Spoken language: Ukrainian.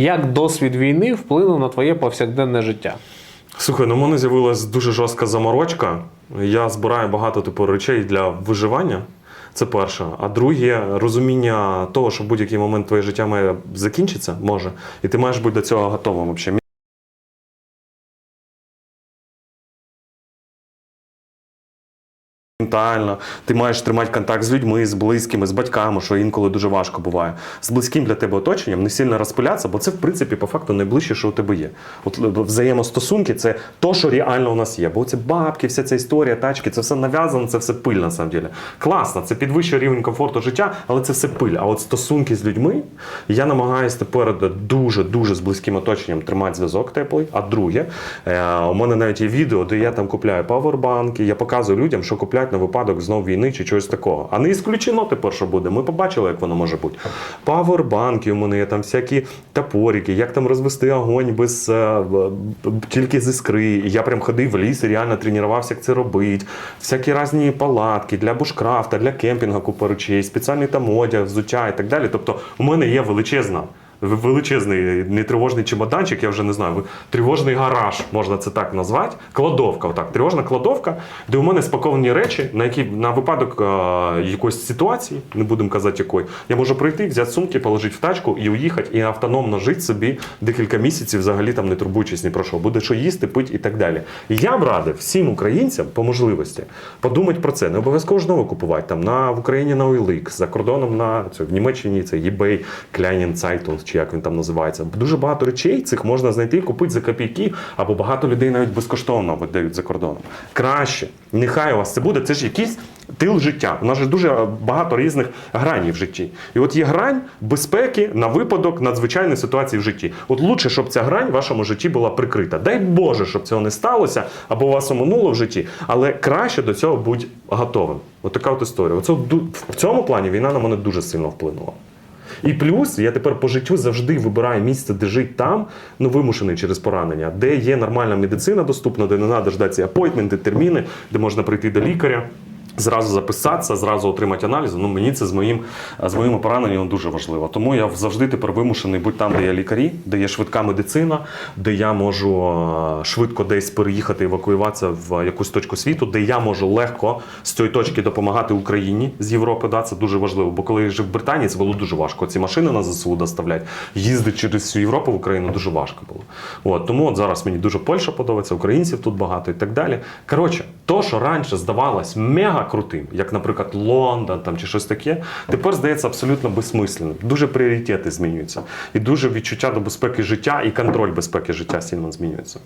Як досвід війни вплинув на твоє повсякденне життя? Слухай, ну в мене з'явилась дуже жорстка заморочка. Я збираю багато типу речей для виживання. Це перше. А друге, розуміння того, що в будь-який момент твоє життя має закінчитися, може, і ти маєш бути до цього готовим. Ментально, ти маєш тримати контакт з людьми, з близькими, з батьками, що інколи дуже важко буває. З близьким для тебе оточенням не сильно розпилятися, бо це, в принципі, по факту найближче, що у тебе є. От е, взаємостосунки це то, що реально у нас є. Бо це бабки, вся ця історія, тачки, це все нав'язано, це все пиль на самом деле. Класно, це підвищує рівень комфорту життя, але це все пиль. А от стосунки з людьми я намагаюся тепер дуже дуже з близьким оточенням тримати зв'язок теплий. А друге, е, у мене навіть є відео, де я там купляю павербанки, я показую людям, що купляють на випадок знов війни чи чогось такого. А не ісключено тепер, що буде. Ми побачили, як воно може бути. Павербанки у мене є там всякі топорики, як там розвести огонь без е, тільки з іскри. Я прям ходив в ліс і реально тренувався, як це робити. Всякі різні палатки для бушкрафта, для кемпінгу купа спеціальний там одяг, взуття і так далі. Тобто, у мене є величезна. Величезний не тривожний чемоданчик, я вже не знаю, тривожний гараж, можна це так назвати. Кладовка, отак, тривожна кладовка, де у мене спаковані речі, на які на випадок е, якоїсь ситуації, не будемо казати якої, я можу прийти, взяти сумки, положити в тачку і уїхати, і автономно жити собі декілька місяців, взагалі там не турбуючись ні про що. Буде що їсти, пити і так далі. Я б радив всім українцям по можливості подумати про це. Не обов'язково ж знову купувати там на в Україні на OLX, за кордоном на це, в Німеччині це eBay, Kleinen Zeitung, чи як він там називається. Дуже багато речей цих можна знайти купити за копійки, або багато людей навіть безкоштовно видають за кордоном. Краще, нехай у вас це буде. Це ж якийсь тил життя. У нас же дуже багато різних гранів в житті. І от є грань безпеки на випадок надзвичайної ситуації в житті. От лучше, щоб ця грань в вашому житті була прикрита. Дай Боже, щоб цього не сталося, або вас оминуло в житті, але краще до цього будь готовим. От така от історія. Оце в цьому плані війна на мене дуже сильно вплинула. І плюс я тепер по життю завжди вибираю місце, де жити там, ну вимушений через поранення, де є нормальна медицина доступна, де не треба ждати апойтменти, терміни, де можна прийти до лікаря. Зразу записатися, зразу отримати аналізи. Ну мені це з моїм з моїми пораненнями дуже важливо. Тому я завжди тепер вимушений бути там, де є лікарі, де є швидка медицина, де я можу е, швидко десь переїхати, евакуюватися в якусь точку світу, де я можу легко з цієї точки допомагати Україні з Європи. Да, це дуже важливо. Бо коли я жив в Британії, це було дуже важко. Ці машини на ЗСУ доставляти, їздити через всю Європу в Україну дуже важко було. От тому от зараз мені дуже Польща подобається, українців тут багато і так далі. Коротше, то, що раніше здавалось мега крутим, як, наприклад, Лондон там чи щось таке, тепер здається абсолютно безсмисленним. Дуже пріоритети змінюються, і дуже відчуття до безпеки життя і контроль безпеки життя сильно змінюється.